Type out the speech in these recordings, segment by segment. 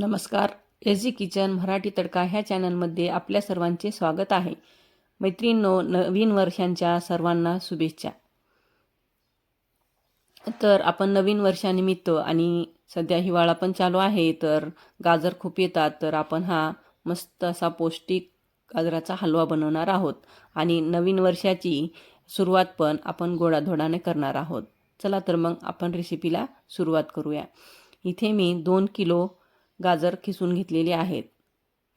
नमस्कार. एझी किचन मराठी तडका ह्या चॅनलमध्ये आपल्या सर्वांचे स्वागत आहे. मैत्रिणींनो नवीन वर्षांच्या सर्वांना शुभेच्छा. तर आपण नवीन वर्षानिमित्त आणि सध्या हिवाळा पण चालू आहे तर गाजर खूप येतात तर आपण हा मस्त असा पौष्टिक गाजराचा हलवा बनवणार आहोत. आणि नवीन वर्षाची सुरुवात पण आपण गोडाधोडाने करणार आहोत. चला तर मग आपण रेसिपीला सुरुवात करूया. इथे मी दोन किलो गाजर खिसून घेतलेले आहेत.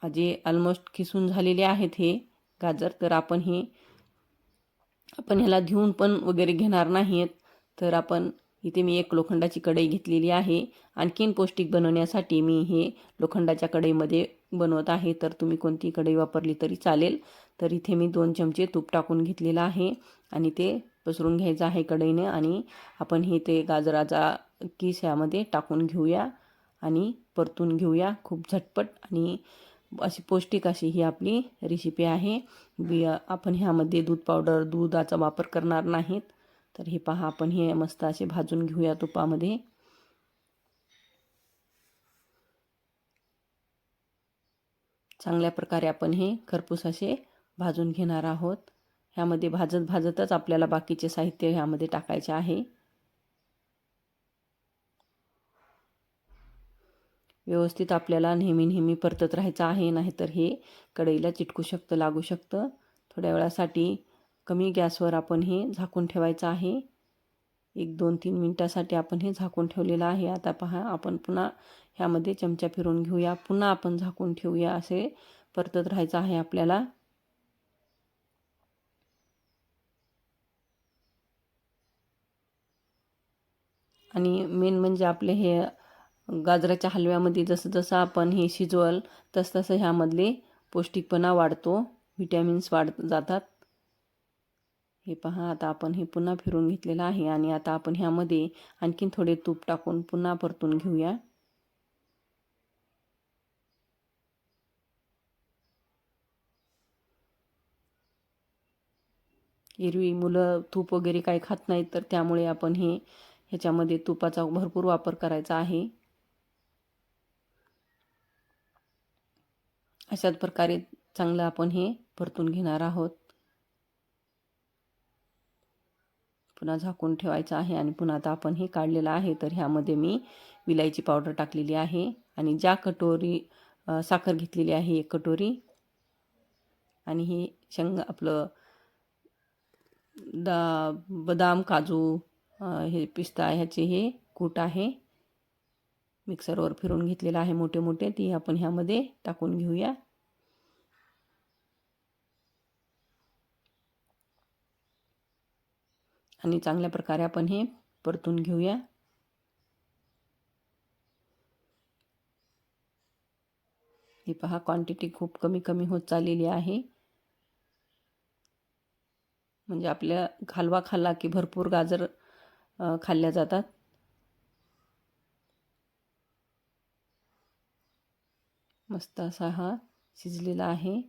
माझे ऑलमोस्ट खिसून झालेले आहेत हे गाजर. तर आपण हे आपण ह्याला धुवून पण वगैरे घेणार नाहीत तर आपण इथे मी एक लोखंडाची कढई घेतलेली आहे. आणखीन पौष्टिक बनवण्यासाठी मी हे लोखंडाच्या कढईमध्ये बनवत आहे. तर तुम्ही कोणती कढई वापरली तरी चालेल. तर इथे मी दोन चमचे तूप टाकून घेतलेलं आहे. आणि ते पसरून घ्यायचं आहे कढईने. आणि आपण हे ते गाजराचा किस यामध्ये टाकून घेऊया. आणि परतून घेऊया खूप झटपट. आणि अशी पौष्टिक अशी ही आपली रेसिपी आहे. बी आपण ह्यामध्ये दूध पावडर दुधाचा वापर करणार नाहीत. तर हे पहा आपण हे मस्त असे भाजून घेऊया तुपामध्ये. चांगल्या प्रकारे आपण हे खरपूस असे भाजून घेणार आहोत. ह्यामध्ये भाजत भाजतच आपल्याला बाकीचे साहित्य ह्यामध्ये टाकायचे आहे. व्यवस्थित आपल्याला नेहमी नेहमी परतत राहायचं आहे नाहीतर हे कढईला चिटकू शकतं लागू शकतं. थोड्या वेळासाठी कमी गॅसवर आपण हे झाकून ठेवायचं आहे. एक दोन तीन मिनटासाठी आपण हे झाकून ठेवलेलं आहे. आता पहा आपण पुन्हा ह्यामध्ये चमचा फिरून घेऊया. पुन्हा आपण झाकून ठेवूया असे परतत राहायचं आहे आपल्याला. आणि मेन म्हणजे आपले हे गाजराच्या हलव्यामध्ये जसं जसं आपण हे शिजवल तसं ह्यामधले पौष्टिकपणा वाढतो. व्हिटॅमिन्स वाढ जातात. हे पहा आता आपण हे पुन्हा फिरून घेतलेलं आहे आणि आता आपण ह्यामध्ये आणखीन थोडे तूप टाकून पुन्हा परतून घेऊया. एरवी मुलं तूप वगैरे काही खात नाहीत तर त्यामुळे आपण हे ह्याच्यामध्ये तुपाचा भरपूर वापर करायचा आहे. अशाच प्रकारे चांगलं आपण हे परतून घेणार आहोत. पुन्हा झाकून ठेवायचं आहे आणि पुन्हा आता आपण हे काढलेलं आहे. तर ह्यामध्ये मी विलायची पावडर टाकलेली आहे आणि ज्या कटोरी साखर घेतलेली आहे एक कटोरी आणि हे शेंग आपलं दा बदाम काजू हे पिस्ता ह्याचे हे कूट आहे. मिक्सरवर फिरून घेतलेलं आहे मोठे मोठे ती आपण ह्यामध्ये टाकून घेऊया. आणि चांगल्या प्रकारे आपण हे परतून घेऊया. हे पहा क्वांटिटी खूप कमी कमी होत चाललेली आहे. म्हणजे आपल्या हलवा खाल्ला की भरपूर गाजर खाल्ल्या जातात. मस्त असा हा शिजलेला आहे.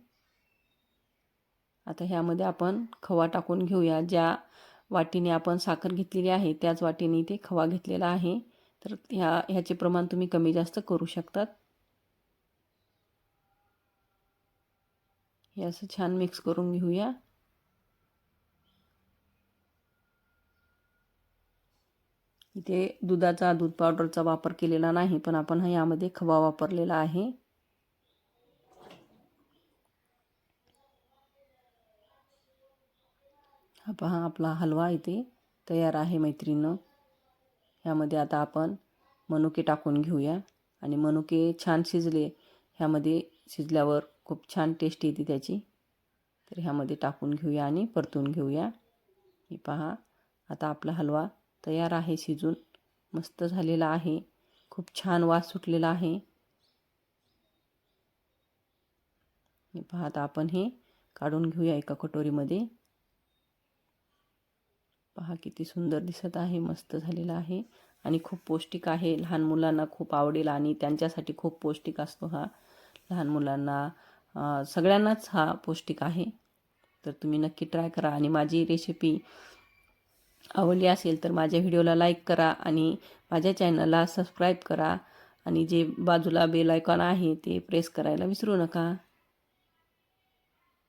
आता ह्यामध्ये आपण खवा टाकून घेऊया. ज्या वाटीने आपण साखर घेतलेली आहे त्याच वाटीने इथे खवा घेतलेला आहे. तर ह्या ह्याचे प्रमाण तुम्ही कमी जास्त करू शकतात. हे असं छान मिक्स करून घेऊया. इथे दुधाचा दूध पावडरचा वापर केलेला नाही पण आपण यामध्ये खवा वापरलेला आहे. हा पहा आपला हलवा इथे तयार आहे मैत्रिणीनं ह्यामध्ये आता आपण मनुके टाकून घेऊया. आणि मनुके छान शिजले. ह्यामध्ये शिजल्यावर खूप छान टेस्ट येते त्याची. तर ह्यामध्ये टाकून घेऊया आणि परतून घेऊया. हे पहा आता आपला हलवा तयार आहे शिजून. मस्त झालेला आहे. खूप छान वास सुटलेला आहे. हे पहा आता आपण हे काढून घेऊया एका कटोरीमध्ये. पहा किती सुंदर दिसत आहे मस्त झालेला आहे. आणि खूप पौष्टिक आहे. लहान मुलांना खूप आवडेल आणि त्यांच्यासाठी खूप पौष्टिक असतो हा. लहान मुलांना सगळ्यांनाच हा पौष्टिक आहे. तर तुम्ही नक्की ट्राय करा. आणि माझी रेसिपी आवडली असेल तर माझ्या व्हिडिओला लाईक करा आणि माझ्या चॅनलला सबस्क्राईब करा. आणि जे बाजूला बेल आयकॉन आहे ते प्रेस करायला विसरू नका.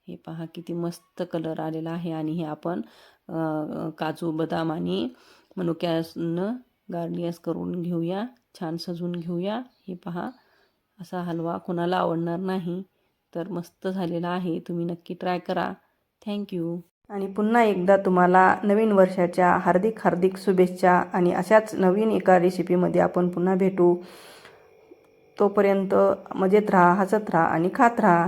हे पहा किती मस्त कलर आलेला आहे आणि हे आपण काजू बदाम आणि मनुक्यानं गार्नियस करून घेऊया छान सजवून घेऊया. हे पहा असा हलवा कोणाला आवडणार नाही तर मस्त झालेला आहे. तुम्ही नक्की ट्राय करा. थँक्यू आणि पुन्हा एकदा तुम्हाला नवीन वर्षाच्या हार्दिक हार्दिक शुभेच्छा आणि अशाच नवीन एका रेसिपीमध्ये आपण पुन्हा भेटू. तोपर्यंत मजेत राहा हसत राहा आणि खात राहा.